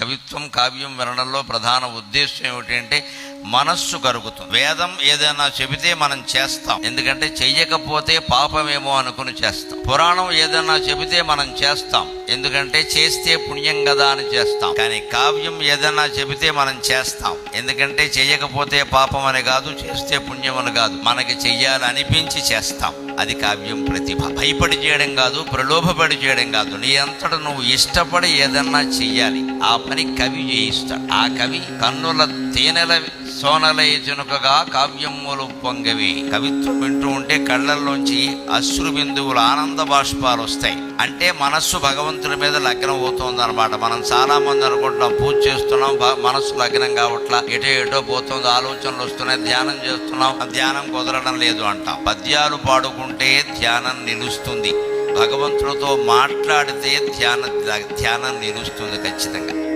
కవిత్వం కావ్యం వినడంలో ప్రధాన ఉద్దేశం ఏమిటంటే మనస్సు కరుగుతుంది. వేదం ఏదైనా చెబితే మనం చేస్తాం. ఎందుకంటే చెయ్యకపోతే పాపమేమో అనుకుని చేస్తాం. పురాణం ఏదైనా చెబితే మనం చేస్తాం. ఎందుకంటే చేస్తే పుణ్యం కదా అని చేస్తాం. కానీ కావ్యం ఏదైనా చెబితే మనం చేస్తాం. ఎందుకంటే చెయ్యకపోతే పాపం అని కాదు చేస్తే పుణ్యం అని కాదు. మనకి చెయ్యాలనిపించి చేస్తాం. అది కావ్యం ప్రతిభ. భయపడి చేయడం కాదు ప్రలోభపడి చేయడం కాదు. నీ అంతట నువ్వు ఇష్టపడి ఏదన్నా చెయ్యాలి. ఆ అని కవి చేయిస్తాడు ఆ కవి కన్నుల తేనెల సోనలై జనుకగా కావ్యములు పొంగవి. కవిత్వం వింటూ ఉంటే కళ్ళల్లోంచి అశ్రు బిందువులు ఆనంద బాష్పాలు వస్తాయి. అంటే మనస్సు భగవంతుడి మీద లగ్నం అవుతుంది అనమాట మనం చాలా మంది అనుకుంటున్నాం పూజ చేస్తున్నాం మనస్సు లగ్నం కావట్లా ఎటో ఎటో పోతుంది ఆలోచనలు వస్తున్నాయి ధ్యానం చేస్తున్నాం ఆ ధ్యానం కుదరడం లేదు అంటాం. పద్యాలు పాడుకుంటే ధ్యానం నిలుస్తుంది. భగవంతుడితో మాట్లాడితే ధ్యాన ధ్యానం నిలుస్తుంది ఖచ్చితంగా.